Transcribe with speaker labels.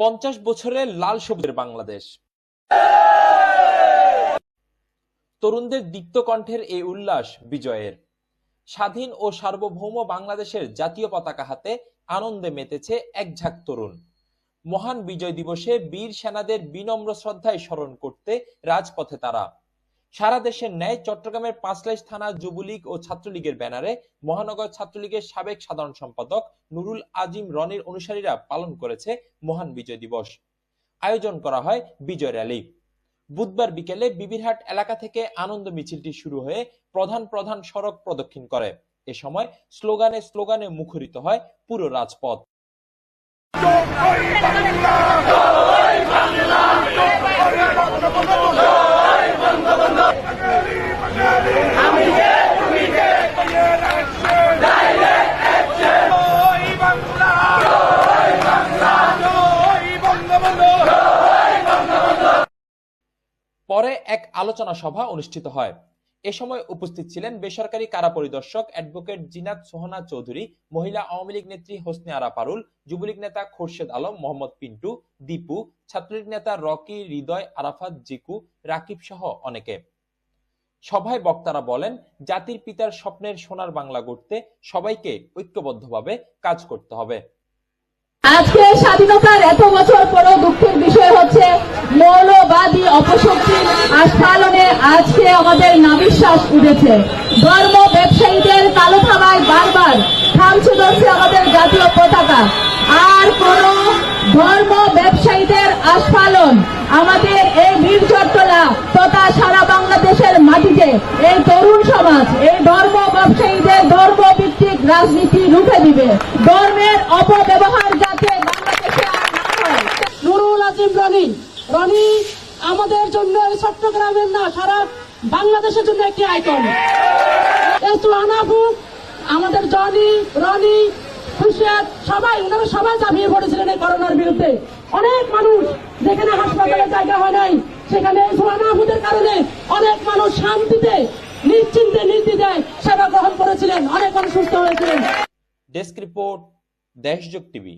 Speaker 1: পঞ্চাশ বছরের লাল সবুজের বাংলাদেশ। তরুণদের দীপ্ত কণ্ঠের এই উল্লাস বিজয়ের। স্বাধীন ও সার্বভৌম বাংলাদেশের জাতীয় পতাকা হাতে আনন্দে মেতেছে এক ঝাঁক তরুণ। মহান বিজয় দিবসে বীর সেনাদের বিনম্র শ্রদ্ধায় স্মরণ করতে রাজপথে তারা সারা দেশের ন্যায় চট্টগ্রামের পাঁচলাইশ থানা যুবলীগ ও ছাত্রলীগের ব্যানারে মহানগর ছাত্রলীগের সাবেক সাধারণ সম্পাদক নুরুল আজিম রনির অনুসারীরা পালন করেছে মহান বিজয় দিবস। আয়োজন করা হয় বিজয় র্যালি। বুধবার বিকেলে বিবিরহাট এলাকা থেকে আনন্দ মিছিলটি শুরু হয়ে প্রধান প্রধান সড়ক প্রদক্ষিণ করে। এ সময় স্লোগানে স্লোগানে মুখরিত হয় পুরো রাজপথ। পরে এক আলোচনা সভা অনুষ্ঠিত হয়। এ সময় উপস্থিত ছিলেন বেসরকারি কারা পরিদর্শক অ্যাডভোকেট জিনাত সোহানা চৌধুরী, মহিলা আওয়ামী লীগ নেত্রী হোসনে আরা পারুল, যুবলীগ নেতা খোরশেদ আলম, মোহাম্মদ পিন্টু, দীপু, ছাত্রলীগ নেতা রকি হৃদয়, আরাফাত, জিকু, রাকিব সহ অনেকে। সভায় বক্তারা বলেন, জাতির পিতার স্বপ্নের সোনার বাংলা গড়তে সবাইকে ঐক্যবদ্ধভাবে কাজ করতে হবে।
Speaker 2: আজকে স্বাধীনতার এত বছর পরও দুঃখের বিষয় হচ্ছে, মৌলবাদী অপশক্তির আস্ফালনে আজকে আমাদের নাবিশ্বাস উঠেছে। ধর্ম ব্যবসায়ীদের কালো থাবায় বারবার থামছে ধরছে আমাদের জাতীয় পতাকা। আর কোন ধর্ম ব্যবসায়ীদের আস্ফালন আমাদের তথা সারা বাংলাদেশের মাটিতে এই তরুণ সমাজ, এই ধর্ম ব্যবসায়ীদের ধর্ম ভিত্তিক রাজনীতি রুখে দিবে। ধর্মের অপব্যবহার যাতে বাংলাদেশে
Speaker 3: নুরুল আজিম রনি রনি, আমাদের জন্য চট্টগ্রামের না, সারা বাংলাদেশের জন্য একটি আইকন। আমাদের জনি, রনি হুশিয়ার সবাই, ওনারা সবাই ঝাঁপিয়ে পড়েছিলেন এই করোনার বিরুদ্ধে। অনেক মানুষ যেখানে হাসপাতালে জায়গা হয় নাই সেখানে এসু আনাফুদের কারণে অনেক মানুষ শান্তিতে, নিশ্চিন্তে নির্দিদায় সেবা গ্রহণ করেছিলেন, অনেক মানুষ সুস্থ হয়েছিলেন।
Speaker 1: Desk report Deshjog TV.